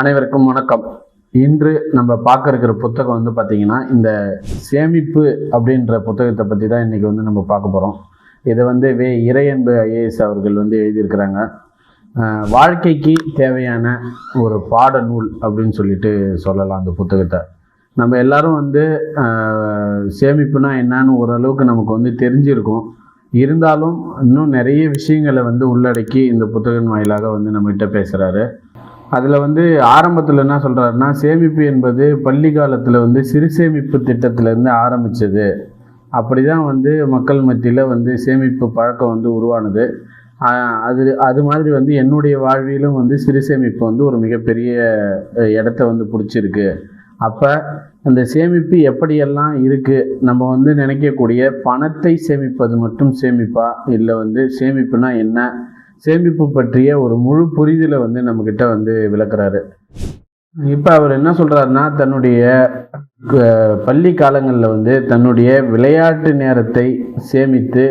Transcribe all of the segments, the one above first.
அனைவருக்கும் வணக்கம். இன்று நம்ம பார்க்க இருக்கிற புத்தகம் வந்து பார்த்தீங்கன்னா இந்த சேமிப்பு அப்படின்ற புத்தகத்தை பற்றி தான் இன்றைக்கி வந்து நம்ம பார்க்க போகிறோம் இதை வந்து வே. இறையன்பு ஐஏஎஸ் அவர்கள் வந்து எழுதியிருக்கிறாங்க. வாழ்க்கைக்கு தேவையான ஒரு பாட நூல் அப்படின்னு சொல்லிட்டு சொல்லலாம் அந்த புத்தகத்தை. நம்ம எல்லாரும் வந்து சேமிப்புனா என்னன்னு ஓரளவுக்கு நமக்கு வந்து தெரிஞ்சிருக்கும். இருந்தாலும் இன்னும் நிறைய விஷயங்களை வந்து உள்ளடக்கி இந்த புத்தகம் வாயிலாக வந்து நம்மகிட்ட பேசுகிறாரு அதில் வந்து ஆரம்பத்தில் என்ன சொல்கிறாருன்னா சேமிப்பு என்பது பள்ளி காலத்தில் வந்து சிறு சேமிப்பு திட்டத்திலேருந்து ஆரம்பித்தது அப்படி தான் வந்து மக்கள் மத்தியில் வந்து சேமிப்பு பழக்கம் வந்து உருவானது. அது அது மாதிரி வந்து என்னுடைய வாழ்விலும் வந்து சிறு சேமிப்பு வந்து ஒரு மிகப்பெரிய இடத்த வந்து பிடிச்சிருக்கு. அப்போ அந்த சேமிப்பு எப்படியெல்லாம் இருக்குது நம்ம வந்து நினைக்கக்கூடிய பணத்தை சேமிப்பது மட்டும் சேமிப்பா? இல்லை வந்து சேமிப்புனா என்ன? சேமிப்பு பற்றிய ஒரு முழு புரிதலை வந்து நம்மக்கிட்ட வந்து விளக்குறாரு. இப்போ அவர் என்ன சொல்கிறாருன்னா தன்னுடைய பள்ளி காலங்களில் வந்து தன்னுடைய விளையாட்டு நேரத்தை சேமித்து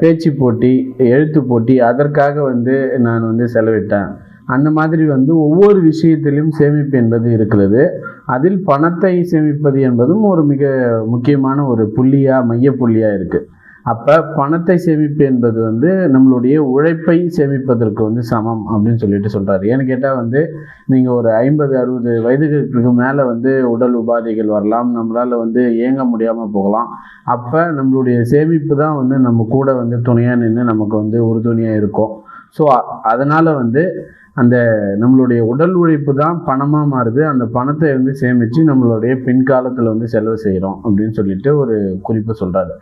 பேச்சு போட்டி எழுத்து போட்டி அதற்காக வந்து நான் வந்து செலவிட்டேன். அந்த மாதிரி வந்து ஒவ்வொரு விஷயத்திலும் சேமிப்பு என்பது இருக்கிறது. அதில் பணத்தை சேமிப்பது என்பதும் ஒரு மிக முக்கியமான ஒரு புள்ளியாக மைய புள்ளியாக இருக்குது அப்போ பணத்தை சேமிப்பு என்பது வந்து நம்மளுடைய உழைப்பை சேமிப்பதற்கு வந்து சமம் அப்படின்னு சொல்லிட்டு சொல்கிறாரு ஏன்னு கேட்டால் வந்து நீங்கள் ஒரு ஐம்பது அறுபது வயதுகளுக்கு மேலே வந்து உடல் உபாதைகள் வரலாம் நம்மளால் வந்து இயங்க முடியாமல் போகலாம். அப்போ நம்மளுடைய சேமிப்பு தான் வந்து நம்ம கூட வந்து துணையாக நின்று நமக்கு வந்து உறுதுணையாக இருக்கும். ஸோ அதனால் வந்து அந்த நம்மளுடைய உடல் உழைப்பு தான் பணமாக மாறுது. அந்த பணத்தை வந்து சேமித்து நம்மளுடைய பின்காலத்தில் வந்து செலவு செய்கிறோம் அப்படின்னு சொல்லிட்டு ஒரு குறிப்பு சொல்கிறாரு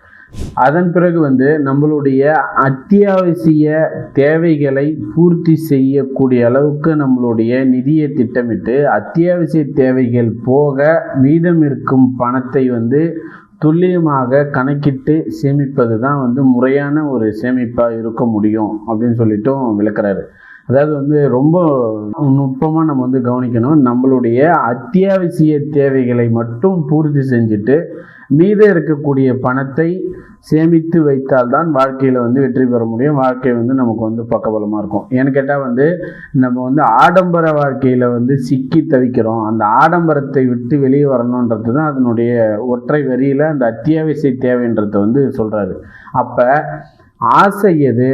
அதன் பிறகு வந்து நம்மளுடைய அத்தியாவசிய தேவைகளை பூர்த்தி செய்யக்கூடிய அளவுக்கு நம்மளுடைய நிதியை திட்டமிட்டு அத்தியாவசிய தேவைகள் போக மீதம் இருக்கும் பணத்தை வந்து துல்லியமாக கணக்கிட்டு சேமிப்பது தான் வந்து முறையான ஒரு சேமிப்பாக இருக்க முடியும் அப்படின்னு சொல்லிட்டும் விளக்குறாரு. அதாவது வந்து ரொம்ப நுட்பமாக நம்ம வந்து கவனிக்கணும். நம்மளுடைய அத்தியாவசிய தேவைகளை மட்டும் பூர்த்தி செஞ்சுட்டு மீதம் இருக்கக்கூடிய பணத்தை சேமித்து வைத்தால்தான் வாழ்க்கையில் வந்து வெற்றி பெற முடியும். வாழ்க்கை வந்து நமக்கு வந்து பக்கபலமாக இருக்கும். ஏன்னு கேட்டால் வந்து நம்ம வந்து ஆடம்பர வாழ்க்கையில் வந்து சிக்கி தவிக்கிறோம். அந்த ஆடம்பரத்தை விட்டு வெளியே வரணுன்றது தான் அதனுடைய ஒற்றை வரியில் அந்த அத்தியாவசிய தேவைன்றதை வந்து சொல்கிறாரு அப்போ ஆசை எது?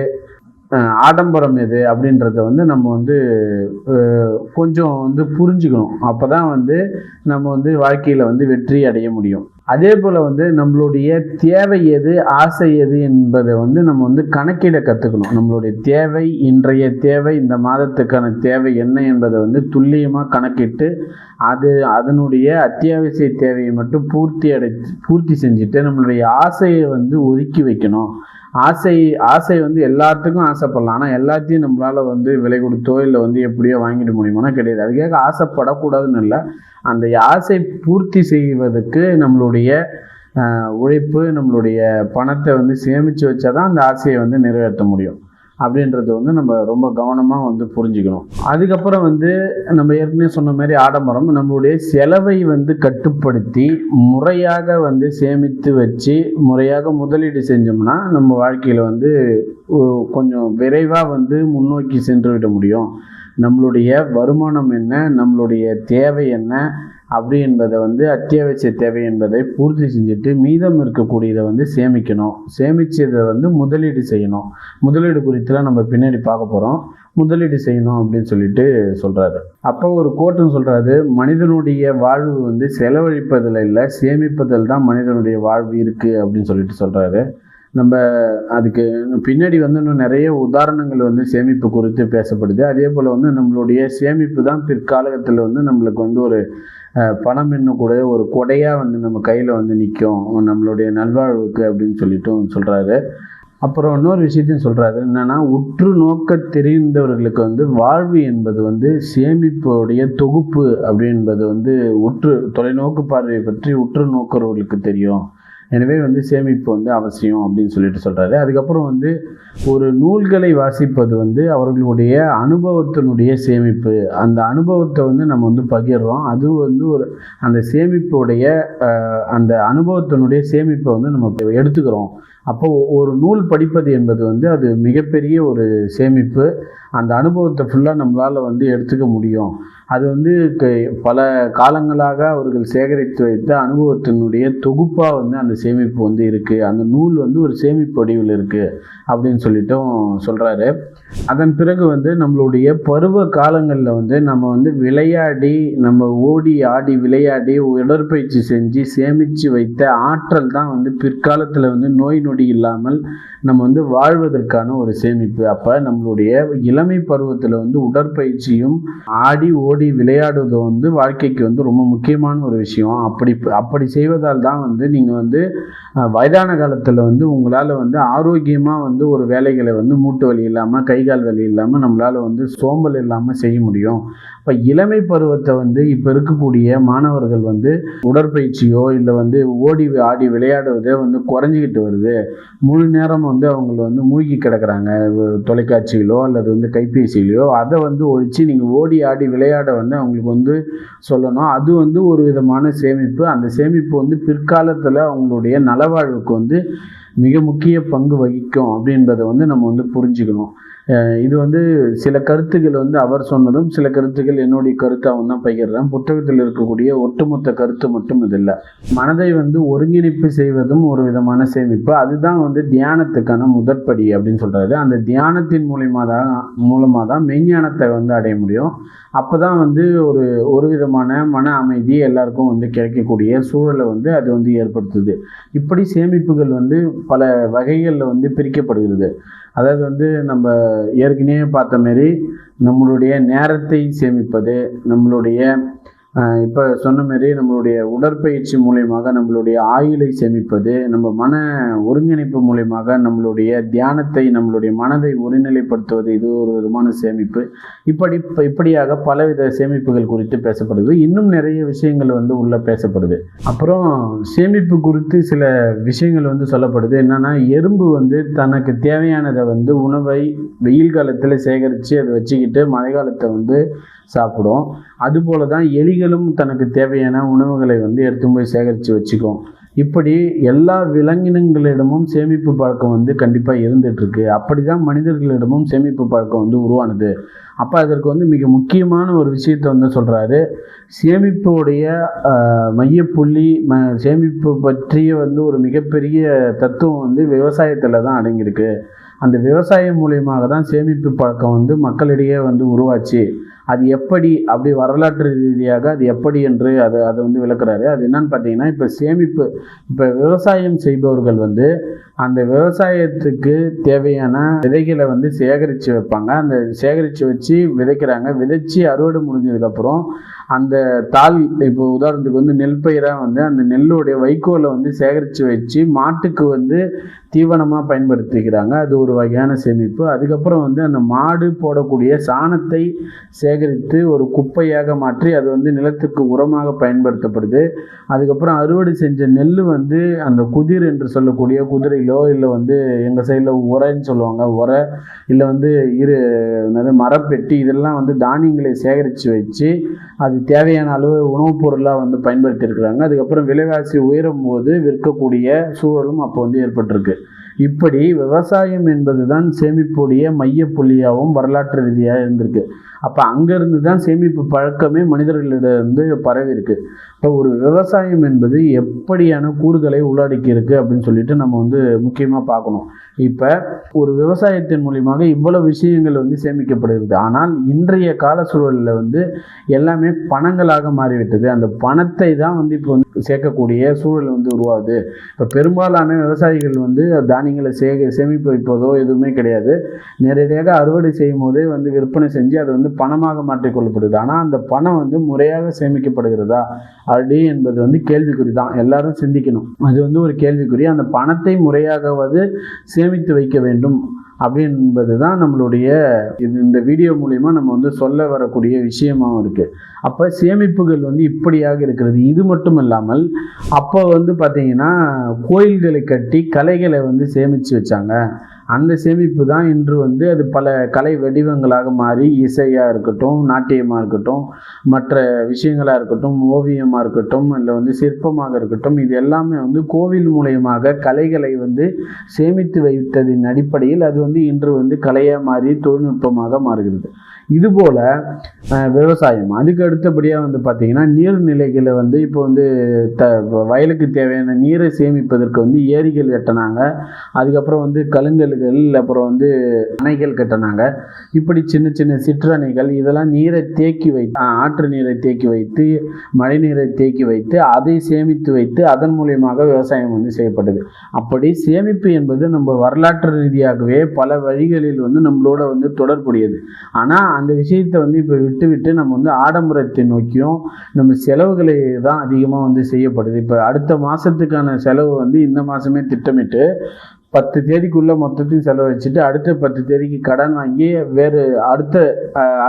ஆடம்பரம் எது? அப்படின்றத வந்து நம்ம வந்து கொஞ்சம் வந்து புரிஞ்சுக்கணும். அப்போ தான் வந்து நம்ம வந்து வாழ்க்கையில் வந்து வெற்றி அடைய முடியும். அதே போல் வந்து நம்மளுடைய தேவை எது ஆசை எது என்பதை வந்து நம்ம வந்து கணக்கிட கற்றுக்கணும் நம்மளுடைய தேவை இன்றைய தேவை இந்த மாதத்துக்கான தேவை என்ன என்பதை வந்து துல்லியமாக கணக்கிட்டு அது அதனுடைய அத்தியாவசிய தேவையை மட்டும் பூர்த்தி அடை பூர்த்தி செஞ்சுட்டு நம்மளுடைய ஆசையை வந்து ஒதுக்கி வைக்கணும். ஆசை ஆசை வந்து எல்லாத்துக்கும் ஆசைப்படலாம். ஆனால் எல்லாத்தையும் நம்மளால் வந்து விலை கொடுத்தோ இல்லை வந்து எப்படியோ வாங்கிட முடியுமானா கிடையாது. அதுக்காக ஆசைப்படக்கூடாதுன்னு இல்லை. அந்த ஆசை பூர்த்தி செய்வதற்கு நம்மளுடைய உழைப்பு நம்மளுடைய பணத்தை வந்து சேமித்து வச்சா தான் அந்த ஆசையை வந்து நிறைவேற்ற முடியும். அப்படின்றது வந்து நம்ம ரொம்ப கவனமாக வந்து புரிஞ்சுக்கணும். அதுக்கப்புறம் வந்து நம்ம ஏற்கனவே சொன்ன மாதிரி ஆடம்பரம் நம்மளுடைய செலவை வந்து கட்டுப்படுத்தி முறையாக வந்து சேமித்து வச்சு முறையாக முதலீடு செஞ்சோம்னா நம்ம வாழ்க்கையில் வந்து கொஞ்சம் விரைவாக வந்து முன்னோக்கி சென்று விட முடியும். நம்மளுடைய வருமானம் என்ன நம்மளுடைய தேவை என்ன அப்படி என்பதை வந்து அத்தியாவசிய தேவை என்பதை பூர்த்தி செஞ்சுட்டு மீதம் இருக்கக்கூடியதை வந்து சேமிக்கணும். சேமிச்சதை வந்து முதலீடு செய்யணும். முதலீடு குறித்துலாம் நம்ம பின்னாடி பார்க்க போகிறோம் முதலீடு செய்யணும் அப்படின்னு சொல்லிட்டு சொல்கிறாரு அப்போ ஒரு கோட்டம் சொல்கிறாரு மனிதனுடைய வாழ்வு வந்து செலவழிப்பதில் இல்லை சேமிப்பதில் தான் மனிதனுடைய வாழ்வு இருக்குது அப்படின்னு சொல்லிட்டு சொல்கிறாரு நம்ம அதுக்கு பின்னாடி வந்து இன்னும் நிறைய உதாரணங்கள் வந்து சேமிப்பு குறித்து பேசப்படுது. அதே போல் வந்து நம்மளுடைய சேமிப்பு தான் பிற்காலத்தில் வந்து நம்மளுக்கு வந்து ஒரு பணம் என்னும் கூட ஒரு கொடையாக வந்து நம்ம கையில் வந்து நிற்கும் நம்மளுடைய நல்வாழ்வுக்கு அப்படின்னு சொல்லிட்டும் சொல்கிறாரு அப்புறம் இன்னொரு விஷயத்தையும் சொல்கிறாரு என்னென்னா உற்று நோக்க தெரிந்தவர்களுக்கு வந்து வாழ்வு என்பது வந்து சேமிப்புடைய தொகுப்பு அப்படின்பது வந்து உற்று தொலைநோக்கு பார்வையை பற்றி உற்று நோக்கிறவர்களுக்கு தெரியும். எனவே வந்து சேமிப்பு வந்து அவசியம் அப்படின்னு சொல்லிட்டு சொல்கிறாரு அதுக்கப்புறம் வந்து ஒரு நூல்களை வாசிப்பது வந்து அவர்களுடைய அனுபவத்தினுடைய சேமிப்பு. அந்த அனுபவத்தை வந்து நம்ம வந்து பகிர்றோம். அது வந்து ஒரு அந்த சேமிப்புடைய அந்த அனுபவத்தினுடைய சேமிப்பை வந்து நம்ம எடுத்துக்கிறோம். அப்போ ஒரு நூல் படிப்பது என்பது வந்து அது மிகப்பெரிய ஒரு சேமிப்பு. அந்த அனுபவத்தை ஃபுல்லாக நம்மளால் வந்து எடுத்துக்க முடியும். அது வந்து க- பல காலங்களாக அவர்கள் சேகரித்து வைத்த அனுபவத்தினுடைய தொகுப்பாக வந்து அந்த சேமிப்பு வந்து இருக்குது அந்த நூல் வந்து ஒரு சேமிப்பு வடிவில் இருக்குது அப்படின்னு சொல்லிட்டும் சொல்கிறாரு அதன் பிறகு வந்து நம்மளுடைய பருவ காலங்களில் வந்து நம்ம வந்து விளையாடி நம்ம ஓடி ஆடி விளையாடி உடற்பயிற்சி செஞ்சு சேமித்து வைத்த ஆற்றல் தான் வந்து பிற்காலத்தில் வந்து நோய் நொடி இல்லாமல் நம்ம வந்து வாழ்வதற்கான ஒரு சேமிப்பு. அப்போ நம்மளுடைய இளமை பருவத்தில் வந்து உடற்பயிற்சியும் ஆடி ஓடி விளையாடுவது வந்து வாழ்க்கைக்கு வந்து ரொம்ப முக்கியமான ஒரு விஷயம். அப்படி அப்படி செய்வதால் தான் வந்து நீங்கள் வந்து வயதான காலத்தில் வந்து உங்களால் வந்து ஆரோக்கியமாக வந்து ஒரு வேலைகளை வந்து மூட்டு வலி இல்லாமல் கை கால் வலி இல்லாமல் நம்மளால் வந்து சோம்பல் இல்லாமல் செய்ய முடியும். இப்போ இளமை பருவத்தை வந்து இப்போ இருக்கக்கூடிய மாணவர்கள் வந்து உடற்பயிற்சியோ இல்லை வந்து ஓடி ஆடி விளையாடுவதே வந்து குறைஞ்சிக்கிட்டு வருது. முழு நேரம் வந்து அவங்கள வந்து மூழ்கி கிடக்கிறாங்க. தொலைக்காட்சியிலோ அல்லது வந்து கைபேசியிலையோ அதை வந்து ஒழிச்சு நீங்கள் ஓடி ஆடி விளையாட வந்து அவங்களுக்கு வந்து சொல்லணும். அது வந்து ஒரு விதமான சேமிப்பு. அந்த சேமிப்பு வந்து பிற்காலத்தில் அவங்களுடைய நலவாழ்வுக்கு வந்து மிக முக்கிய பங்கு வகிக்கும் அப்படின்றத வந்து நம்ம வந்து புரிஞ்சுக்கணும். இது வந்து சில கருத்துக்கள் வந்து அவர் சொன்னதும் சில கருத்துக்கள் என்னுடைய கருத்தாகவும் தான் பகிர்றேன். புத்தகத்தில் இருக்கக்கூடிய ஒட்டுமொத்த கருத்து மட்டும் இது இல்லை. மனதை வந்து ஒருங்கிணைப்பு செய்வதும் ஒரு விதமான சேமிப்பு. அதுதான் வந்து தியானத்துக்கான முதற்படி அப்படின்னு சொல்கிறாரு அந்த தியானத்தின் மூலியமாக தான் மூலமாக தான் மெய்ஞானத்தை வந்து அடைய முடியும். அப்போ தான் வந்து ஒரு ஒரு விதமான மன அமைதி எல்லாருக்கும் வந்து கிடைக்கக்கூடிய சூழலை வந்து அது வந்து ஏற்படுத்துது. இப்படி சேமிப்புகள் வந்து பல வகைகளில் வந்து பிரிக்கப்படுகிறது. அதாவது வந்து நம்ம ஏற்கனவே பார்த்த மாரி நம்மளுடைய நேரத்தை சேமிப்பது நம்மளுடைய இப்போ சொன்ன மாரி நம்மளுடைய உடற்பயிற்சி மூலியமாக நம்மளுடைய ஆயுளை சேமிப்பது நம்ம மன ஒருங்கிணைப்பு மூலியமாக நம்மளுடைய தியானத்தை நம்மளுடைய மனதை ஒருநிலைப்படுத்துவது இது ஒரு விதமான சேமிப்பு. இப்படி இப்படியாக பலவித சேமிப்புகள் குறித்து பேசப்படுது. இன்னும் நிறைய விஷயங்கள் வந்து உள்ளே பேசப்படுது. அப்புறம் சேமிப்பு குறித்து சில விஷயங்கள் வந்து சொல்லப்படுது. என்னென்னா எறும்பு வந்து தனக்கு தேவையானதை வந்து உணவை வெயில் காலத்தில் சேகரித்து அதை வச்சுக்கிட்டு மழை காலத்தை வந்து சாப்பிடும். அதுபோல தான் எலிகள் எலிகளும் தனக்கு தேவையான உணவுகளை வந்து எடுத்து போய் சேகரித்து வச்சுக்கும் இப்படி எல்லா விலங்கினங்களிடமும் சேமிப்பு பழக்கம் வந்து கண்டிப்பாக இருந்துகிட்ருக்கு அப்படி தான் மனிதர்களிடமும் சேமிப்பு பழக்கம் வந்து உருவானது. அப்போ அதற்கு வந்து மிக முக்கியமான ஒரு விஷயத்தை வந்து சொல்கிறாரு சேமிப்புடைய மையப்புள்ளி ம சேமிப்பு பற்றிய வந்து ஒரு மிகப்பெரிய தத்துவம் வந்து விவசாயத்தில் தான் அடங்கியிருக்கு. அந்த விவசாயம் மூலியமாக தான் சேமிப்பு பழக்கம் வந்து மக்களிடையே வந்து உருவாச்சு. அது எப்படி அப்படி வரலாற்று ரீதியாக அது எப்படி என்று அதை அதை வந்து விளக்குறாரு. அது என்னன்னு பார்த்தீங்கன்னா இப்போ சேமிப்பு இப்போ விவசாயம் செய்பவர்கள் வந்து அந்த விவசாயத்துக்கு தேவையான விதைகளை வந்து சேகரித்து வைப்பாங்க. அந்த சேகரித்து வச்சு விதைக்கிறாங்க. விதைச்சி அறுவடை முடிஞ்சதுக்கப்புறம் அந்த தாள் இப்போ உதாரணத்துக்கு வந்து நெல் பயிராக வந்து அந்த நெல்லுடைய வைக்கோலை வந்து சேகரித்து வச்சு மாட்டுக்கு வந்து தீவனமாக பயன்படுத்திக்கிறாங்க. அது ஒரு வகையான சேமிப்பு. அதுக்கப்புறம் வந்து அந்த மாடு போடக்கூடிய சாணத்தை சேகரித்து ஒரு குப்பையாக மாற்றி அது வந்து நிலத்துக்கு உரமாக பயன்படுத்தப்படுது. அதுக்கப்புறம் அறுவடை செஞ்ச நெல் வந்து அந்த குதிர் என்று சொல்லக்கூடிய குதிரையிலோ இல்லை வந்து எங்கள் சைடில் உரைன்னு சொல்லுவாங்க உரை இல்லை வந்து இரு என்னது மரப்பெட்டி இதெல்லாம் வந்து தானியங்களை சேகரித்து வச்சு அது தேவையான அளவு உணவுப் பொருளாக வந்து பயன்படுத்தியிருக்கிறாங்க. அதுக்கப்புறம் விலைவாசி உயரும் போது விற்கக்கூடிய சூழலும் அப்போ வந்து ஏற்பட்டிருக்கு. இப்படி விவசாயம் என்பது தான் சேமிப்புடைய மையப்புள்ளியாகவும் வரலாற்று ரீதியாக இருந்திருக்கு. அப்போ அங்கேருந்து தான் சேமிப்பு பழக்கமே மனிதர்களிடந்து பரவி இருக்கு. இப்போ ஒரு விவசாயம் என்பது எப்படியான கூறுகளை உள்ளடக்கி இருக்குது அப்படின்னு சொல்லிட்டு நம்ம வந்து முக்கியமாக பார்க்கணும். இப்போ ஒரு விவசாயத்தின் மூலியமாக இவ்வளோ விஷயங்கள் வந்து சேமிக்கப்படுகிறது. ஆனால் இன்றைய கால சூழலில் வந்து எல்லாமே பணங்களாக மாறிவிட்டது. அந்த பணத்தை தான் வந்து இப்போ வந்து சேர்க்கக்கூடிய சூழல் வந்து உருவாகுது. இப்போ பெரும்பாலான விவசாயிகள் வந்து தானியங்களை சேக சேமிப்பு வைப்பதோ எதுவுமே கிடையாது. நேரடியாக அறுவடை செய்யும் போதே வந்து விற்பனை செஞ்சு அதை வந்து பணமாக மாற்றிக்கொள்ளப்படுது ஆனால் அந்த பணம் வந்து முறையாக சேமிக்கப்படுகிறதா? அப்படி என்பது வந்து கேள்விக்குறி தான். எல்லாரும் சிந்திக்கணும். அது வந்து ஒரு கேள்விக்குறி. அந்த பணத்தை முறையாகவது சேமித்து வைக்க வேண்டும். அப்படின்பது தான் நம்மளுடைய இது இந்த வீடியோ மூலிமா நம்ம வந்து சொல்ல வரக்கூடிய விஷயமாவும் இருக்குது அப்போ சேமிப்புகள் வந்து இப்படியாக இருக்கிறது. இது மட்டும் இல்லாமல் அப்போ வந்து பார்த்திங்கன்னா கோயில்களை கட்டி கலைகளை வந்து சேமித்து வச்சாங்க. அந்த சேமிப்பு தான் இன்று வந்து அது பல கலை வடிவங்களாக மாறி இசையாக இருக்கட்டும் நாட்டியமாக இருக்கட்டும் மற்ற விஷயங்களாக இருக்கட்டும் ஓவியமாக இருக்கட்டும் இல்லை வந்து சிற்பமாக இருக்கட்டும் இது எல்லாமே வந்து கோவில் மூலயமாக கலைகளை வந்து சேமித்து வைத்ததின் அடிப்படையில் அது வந்து இன்று வந்து கலையாக மாறி தொழில்நுட்பமாக மாறுகிறது. இதுபோல் போல் விவசாயம். அதுக்கு அடுத்தபடியாக வந்து பார்த்திங்கன்னா நீர்நிலைகளை வந்து இப்போ வந்து த வயலுக்கு தேவையான நீரை சேமிப்பதற்கு வந்து ஏரிகள் கட்டினாங்க. அதுக்கப்புறம் வந்து கலுங்கல்கள் அப்புறம் வந்து அணைகள் கட்டினாங்க. இப்படி சின்ன சின்ன சிற்றணைகள் இதெல்லாம் நீரை தேக்கி வைத்து ஆற்று நீரை தேக்கி வைத்து மழை நீரை தேக்கி வைத்து அதை சேமித்து வைத்து அதன் மூலியமாக விவசாயம் வந்து செய்யப்பட்டது. அப்படி சேமிப்பு என்பது நம்ம வரலாற்று ரீதியாகவே பல வழிகளில் வந்து நம்மளோட வந்து தொடர்புடையது. ஆனால் அந்த விஷயத்தை வந்து இப்போ விட்டு விட்டு நம்ம வந்து ஆடம்பரத்தை நோக்கியும் நம்ம செலவுகளை தான் அதிகமாக வந்து செய்யப்படுது. இப்போ அடுத்த மாதத்துக்கான செலவு வந்து இந்த மாதமே திட்டமிட்டு பத்து தேதிக்குள்ளே மொத்தத்தையும் செலவழிச்சிட்டு அடுத்த பத்து தேதிக்கு கடன் வாங்கி வேறு அடுத்த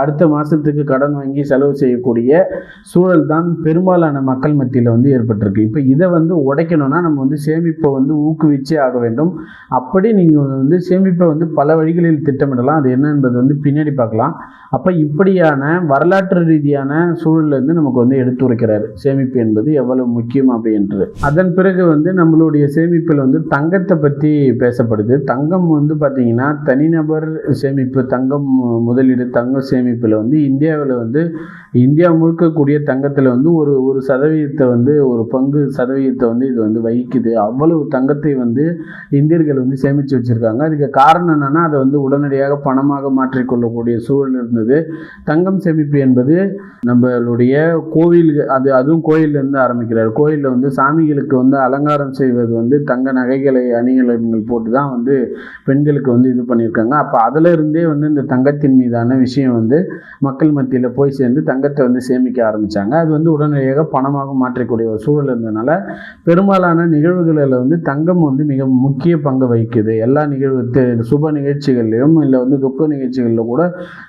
அடுத்த மாதத்துக்கு கடன் வாங்கி செலவு செய்யக்கூடிய சூழல் தான் பெரும்பாலான மக்கள் மத்தியில் வந்து ஏற்பட்டிருக்கு. இப்போ இதை வந்து உடைக்கணும்னா நம்ம வந்து சேமிப்பை வந்து ஊக்குவிச்சே ஆக வேண்டும். அப்படி நீங்கள் வந்து சேமிப்பை வந்து பல வழிகளில் திட்டமிடலாம். அது என்ன என்பது வந்து பின்னாடி பார்க்கலாம். அப்போ இப்படியான வரலாற்று ரீதியான சூழல்ல இருந்து நமக்கு வந்து எடுத்துரைக்கிறார். சேமிப்பு என்பது எவ்வளவு முக்கியம் அப்படின்றது அதன் பிறகு வந்து நம்மளுடைய சேமிப்பில் வந்து தங்கத்தை பற்றி பேசப்படுது. தங்கம் வந்து பார்த்தீங்கன்னா தனிநபர் சேமிப்பு தங்கம் முதலீடு தங்க சேமிப்பில் வந்து இந்தியாவில் வந்து இந்தியா முழுக்கக்கூடிய தங்கத்தில் வந்து ஒரு ஒரு சதவீதத்தை வந்து ஒரு பங்கு சதவீதத்தை வந்து இது வந்து வகிக்குது. அவ்வளவு தங்கத்தை வந்து இந்தியர்கள் வந்து சேமித்து வச்சுருக்காங்க. அதுக்கு காரணம் என்னென்னா அதை வந்து உடனடியாக பணமாக மாற்றிக்கொள்ளக்கூடிய சூழல் இருந்தது. தங்கம் சேமிப்பு என்பது நம்மளுடைய கோவில் அது அதுவும் கோயிலேருந்து ஆரம்பிக்கிறார். கோயிலில் வந்து சாமிகளுக்கு வந்து அலங்காரம் செய்வது வந்து தங்க நகைகளை அணிகலன்கள் போட்டு தான் வந்து பெண்களுக்கு வந்து இது பண்ணியிருக்காங்க. அப்போ அதில் இருந்தே வந்து இந்த தங்கத்தின் மீதான விஷயம் வந்து மக்கள் மத்தியில் போய் சேர்ந்து தங்கத்தை வந்து சேமிக்க ஆரம்பித்தாங்க அது வந்து உடனடியாக பணமாக மாற்றக்கூடிய ஒரு சூழல் இருந்ததுனால பெரும்பாலான நிகழ்வுகளில் வந்து தங்கம் வந்து மிக முக்கிய பங்கு வகிக்குது. எல்லா நிகழ்வு சுப நிகழ்ச்சிகள்லையும் இல்லை வந்து துக்க நிகழ்ச்சிகளில் கூட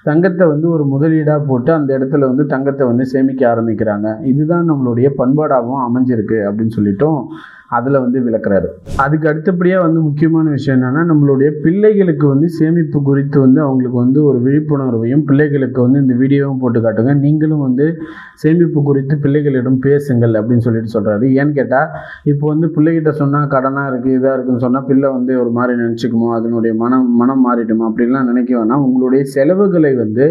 தங்கத்தை வந்து ஒரு முதலீடாக போட்டு அந்த இடத்துல வந்து தங்கத்தை வந்து சேமிக்க ஆரம்பிக்கிறாங்க. இதுதான் நம்மளுடைய பண்பாடாகவும் அமைஞ்சிருக்கு அப்படின்னு சொல்லிட்டும். அதில் வந்து விளக்குறாரு. அதுக்கு அடுத்தபடியாக வந்து முக்கியமான விஷயம் என்னென்னா நம்மளுடைய பிள்ளைகளுக்கு வந்து சேமிப்பு குறித்து வந்து அவங்களுக்கு வந்து ஒரு விழிப்புணர்வையும் பிள்ளைகளுக்கு வந்து இந்த வீடியோவும் போட்டு காட்டுங்க. நீங்களும் வந்து சேமிப்பு குறித்து பிள்ளைகளிடம் பேசுங்கள் அப்படின்னு சொல்லிட்டு சொல்கிறாரு ஏன்னு கேட்டால் இப்போ வந்து பிள்ளைகிட்ட சொன்னால் கடனாக இருக்குது இதாக இருக்குன்னு சொன்னால் பிள்ளை வந்து ஒரு மாதிரி நினச்சிக்குமோ அதனுடைய மனம் மனம் மாறிடுமோ அப்படின்லாம் நினைக்க வேணாம். உங்களுடைய செலவுகளை வந்து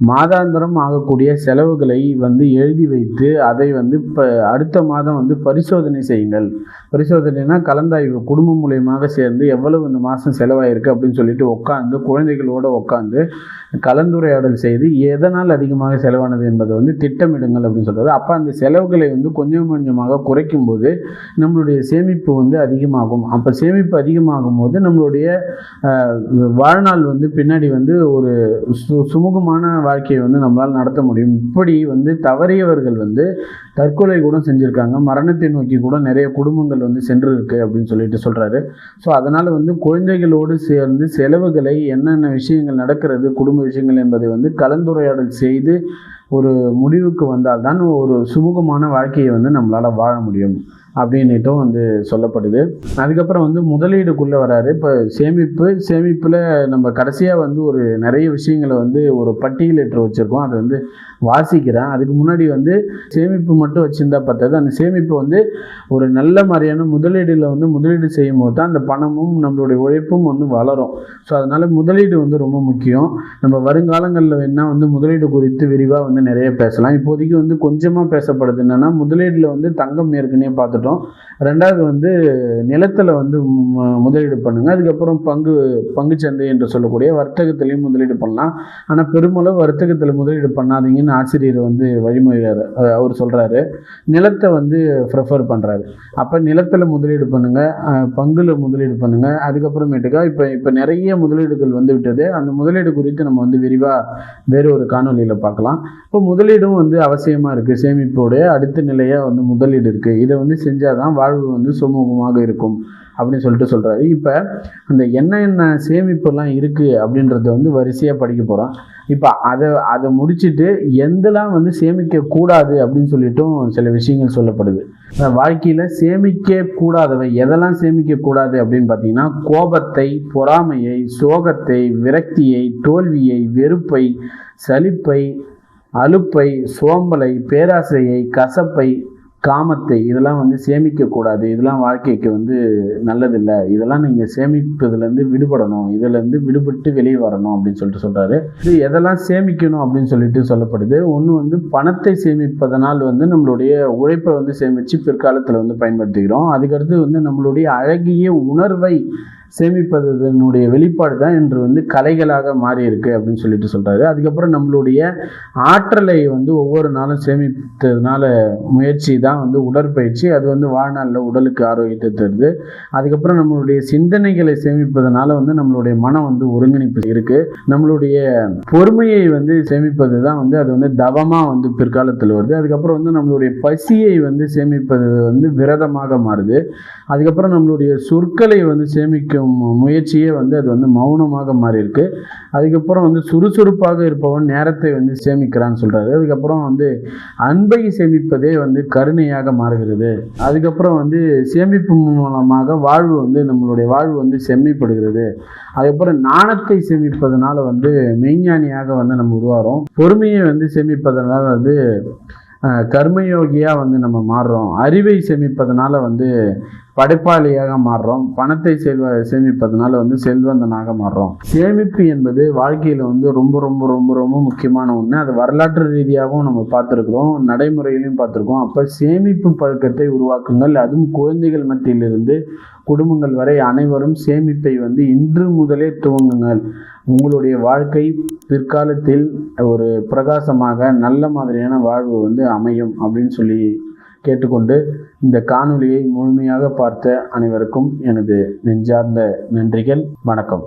மாதாந்திரம் ஆகக்கூடிய செலவுகளை வந்து எழுதி வைத்து அதை வந்து இப்போ அடுத்த மாதம் வந்து பரிசோதனை செய்யுங்கள். பரிசோதனைனா கலந்தாய்வு குடும்பம் மூலியமாக சேர்ந்து எவ்வளவு இந்த மாதம் செலவாயிருக்கு அப்படின்னு சொல்லிட்டு உட்காந்து குழந்தைகளோட உட்காந்து கலந்துரையாடல் செய்து எதனால் அதிகமாக செலவானது என்பதை வந்து திட்டமிடுங்கள் அப்படின்னு சொல்கிறது அப்போ அந்த செலவுகளை வந்து கொஞ்சம் கொஞ்சமாக குறைக்கும் போது நம்மளுடைய சேமிப்பு வந்து அதிகமாகும். அப்போ சேமிப்பு அதிகமாகும் போது நம்மளுடைய வாழ்நாள் வந்து பின்னாடி வந்து ஒரு சு சுமூகமான வாழ்க்கையை வந்து நம்மளால் நடத்த முடியும். இப்படி வந்து தவறியவர்கள் வந்து தற்கொலை கூட செஞ்சுருக்காங்க. மரணத்தை நோக்கி கூட நிறைய குடும்பங்கள் வந்து சென்று இருக்கு அப்படின்னு சொல்லிட்டு சொல்கிறாரு ஸோ அதனால் வந்து குழந்தைகளோடு சேர்ந்து செலவுகளை என்னென்ன விஷயங்கள் நடக்கிறது குடும்ப விஷயங்கள் என்பதை வந்து கலந்துரையாடல் செய்து ஒரு முடிவுக்கு வந்தால்தான் ஒரு சுமூகமான வாழ்க்கையை வந்து நம்மளால் வாழ முடியும். அப்படின்னுட்டும் வந்து சொல்லப்படுது. அதுக்கப்புறம் வந்து முதலீடுக்குள்ளே வராரு. இப்போ சேமிப்பு சேமிப்பில் நம்ம கடைசியாக வந்து ஒரு நிறைய விஷயங்களை வந்து ஒரு பட்டியலிட்டு வச்சுருக்கோம். அது வந்து வாசிக்கிறேன். அதுக்கு முன்னாடி வந்து சேமிப்பு மட்டும் வச்சுருந்தா பார்த்தது அந்த சேமிப்பு வந்து ஒரு நல்ல மாதிரியான முதலீடுல வந்து முதலீடு செய்யும் போது தான் அந்த பணமும் நம்மளுடைய உழைப்பும் வந்து வளரும். ஸோ அதனால் முதலீடு வந்து ரொம்ப முக்கியம். நம்ம வருங்காலங்களில் வேணால் வந்து முதலீடு குறித்து விரிவாக வந்து நிறைய பேசலாம். இப்போதைக்கு வந்து கொஞ்சமாக பேசப்படுது என்னென்னா முதலீடில் வந்து தங்கம் ஏற்கனவே பார்த்துட்டோம். ரெண்டாவது வந்து நிலத்தில் வந்து முதலீடு பண்ணுங்கள் அதுக்கப்புறம் பங்கு பங்குச்சந்தை என்று சொல்லக்கூடிய வர்த்தகத்திலையும் முதலீடு பண்ணலாம். ஆனால் பெருமளவு வர்த்தகத்தில் முதலீடு பண்ணாதீங்கன்னு ஆசிரியர் வந்து வழிமொழிகிறாரு அவர் சொல்கிறாரு நிலத்தை வந்து ப்ரிஃபர் பண்ணுறாரு அப்போ நிலத்தில் முதலீடு பண்ணுங்கள் பங்குல முதலீடு பண்ணுங்கள் அதுக்கப்புறமேட்டுக்கா இப்போ இப்போ நிறைய முதலீடுகள் வந்து விட்டது. அந்த முதலீடு குறித்து நம்ம வந்து விரிவாக வேறு ஒரு காணொலியில் பார்க்கலாம். இப்போ முதலீடும் வந்து அவசியமாக இருக்குது சேமிப்போடைய அடுத்த நிலையாக வந்து முதலீடு இருக்குது இதை வந்து செஞ்சால் தான் வாழ்வு வந்து சுமூகமாக இருக்கும். அப்படின்னு சொல்லிட்டு சொல்கிறாரு இப்போ அந்த என்ன என்ன சேமிப்புலாம் இருக்குது அப்படின்றத வந்து வரிசையாக படிக்க போகிறோம் இப்போ அதை அதை முடிச்சுட்டு எந்தெல்லாம் வந்து சேமிக்கக்கூடாது அப்படின்னு சொல்லிட்டும் சில விஷயங்கள் சொல்லப்படுது. வாழ்க்கையில் சேமிக்கக்கூடாதவை எதெல்லாம் சேமிக்கக்கூடாது அப்படின்னு பார்த்தீங்கன்னா கோபத்தை பொறாமையை சோகத்தை விரக்தியை தோல்வியை வெறுப்பை சலிப்பை அலுப்பை சோம்பலை பேராசையை கசப்பை காமத்தை இதெல்லாம் வந்து சேமிக்கக்கூடாது. இதெல்லாம் வாழ்க்கைக்கு வந்து நல்லதில்லை. இதெல்லாம் நீங்கள் சேமிப்பதுலேருந்து விடுபடணும். இதுலேருந்து விடுபட்டு வெளியே வரணும் அப்படின்னு சொல்லிட்டு சொல்கிறாரு இது எதெல்லாம் சேமிக்கணும் அப்படின்னு சொல்லிட்டு சொல்லப்படுது. ஒன்று வந்து பணத்தை சேமிப்பதனால் வந்து நம்மளுடைய உழைப்பை வந்து சேமித்து பிற்காலத்தில் வந்து பயன்படுத்திக்கிறோம் அதுக்கடுத்து வந்து நம்மளுடைய அழகிய உணர்வை சேமிப்பதனுடைய வெளிப்பாடு தான் இன்று வந்து கலைகளாக மாறி இருக்கு அப்படின்னு சொல்லிட்டு சொல்கிறாரு அதுக்கப்புறம் நம்மளுடைய ஆற்றலை வந்து ஒவ்வொரு நாளும் சேமித்ததுனால முயற்சி தான் வந்து உடற்பயிற்சி. அது வந்து வாழ்நாளில் உடலுக்கு ஆரோக்கியத்தை தருது. அதுக்கப்புறம் நம்மளுடைய சிந்தனைகளை சேமிப்பதனால வந்து நம்மளுடைய மனம் வந்து ஒருங்கிணைப்பு இருக்குது நம்மளுடைய பொறுமையை வந்து சேமிப்பது தான் வந்து அது வந்து தவமாக வந்து பிற்காலத்தில் வருது. அதுக்கப்புறம் வந்து நம்மளுடைய பசியை வந்து சேமிப்பது வந்து விரதமாக மாறுது. அதுக்கப்புறம் நம்மளுடைய சொற்களை வந்து சேமிக்கும் முயற்சியே வந்து அது வந்து மௌனமாக மாறி இருக்கு அதுக்கப்புறம் வந்து சுறுசுறுப்பாக இருப்பவன் நேரத்தை வந்து சேமிக்கிறான்னு சொல்கிறாரு அதுக்கப்புறம் வந்து அன்பை சேமிப்பதே வந்து கருணையாக மாறுகிறது. அதுக்கப்புறம் வந்து சேமிப்பு மூலமாக வாழ்வு வந்து நம்மளுடைய வாழ்வு வந்து செம்மைப்படுகிறது. அதுக்கப்புறம் நாணத்தை சேமிப்பதனால வந்து மெய்ஞானியாக வந்து நம்ம உருவாகிறோம் பொறுமையை வந்து சேமிப்பதனால வந்து கர்மயோகியாக வந்து நம்ம மாறுறோம். அறிவை சேமிப்பதனால வந்து படைப்பாளியாக மாறுறோம். பணத்தை செல்வ சேமிப்பதனால வந்து செல்வந்தனாக மாறுறோம். சேமிப்பு என்பது வாழ்க்கையில் வந்து ரொம்ப ரொம்ப ரொம்ப ரொம்ப முக்கியமான ஒன்று அது வரலாற்று ரீதியாகவும் நம்ம பார்த்துருக்குறோம். நடைமுறையிலையும் பார்த்துருக்கோம். அப்போ சேமிப்பு பழக்கத்தை உருவாக்குங்கள். அதுவும் குழந்தைகள் மத்தியிலிருந்து குடும்பங்கள் வரை அனைவரும் சேமிப்பை வந்து இன்று முதலே துவங்குங்கள். உங்களுடைய வாழ்க்கை பிற்காலத்தில் ஒரு பிரகாசமாக நல்ல மாதிரியான வாழ்வு வந்து அமையும் அப்படின்னு சொல்லி கேட்டுக்கொண்டு இந்த காணொளியை முழுமையாக பார்த்த அனைவருக்கும் எனது நெஞ்சார்ந்த நன்றிகள். வணக்கம்.